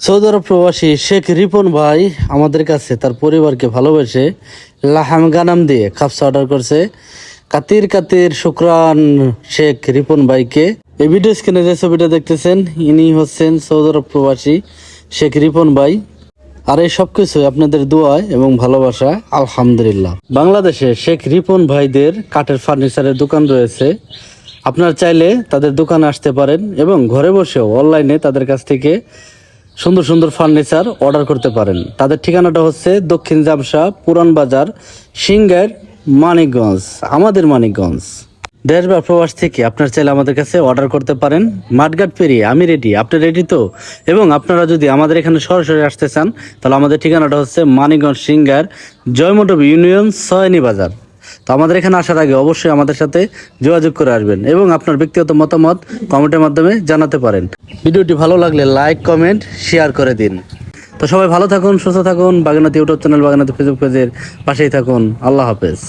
Saudi আরব প্রবাসী শেখ রিপন ভাই আমাদের কাছে তার পরিবারকে ভালোবেসে লাহাম গানাম দিয়ে খাপসা অর্ডার করছে। কাতির কাতির শুক্রান শেখ রিপন ভাইকে। এই ভিডিও স্ক্রিনে যে ছবিটা দেখতেছেন, ইনি হচ্ছেন সৌদি আরব প্রবাসী শেখ রিপন ভাই। আর এই সব কিছু আপনাদের দোয়ায় এবং ভালোবাসা, আলহামদুলিল্লাহ। বাংলাদেশে শেখ রিপন ভাইদের কাঠের ফার্নিচারের দোকান রয়েছে। আপনার চাইলে তাদের দোকানে আসতে পারেন এবং ঘরে বসেও অনলাইনে তাদের কাছ থেকে সুন্দর সুন্দর ফার্নিচার অর্ডার করতে পারেন। তাদের ঠিকানাটা হচ্ছে দক্ষিণ জামসা পুরান বাজার, সিঙ্গার, মানিকগঞ্জ, আমাদের মানিকগঞ্জ। দেশ বা প্রবাস থেকে আপনার চাইলে আমাদের কাছে অর্ডার করতে পারেন। মাঠঘাট পেরিয়ে আমি রেডি আপনি রেডি তো? এবং আপনারা যদি আমাদের এখানে সরাসরি আসতে চান, তাহলে আমাদের ঠিকানাটা হচ্ছে মানিকগঞ্জ, সিঙ্গার, জয়মন্ডপ ইউনিয়ন, সয়নি বাজার। তো আমাদের এখানে আসার আগে অবশ্যই আমাদের সাথে যোগাযোগ করে আসবেন এবং আপনার ব্যক্তিগত মতামত কমেন্টের মাধ্যমে জানাতে পারেন। ভিডিওটি ভালো লাগলে লাইক, কমেন্ট, শেয়ার করে দিন। তো সবাই ভালো থাকুন, সুস্থ থাকুন। বাগানাতি ইউটিউব চ্যানেল বাগানাতি ফেসবুক পেজের পাশেই থাকুন। আল্লাহ হাফেজ।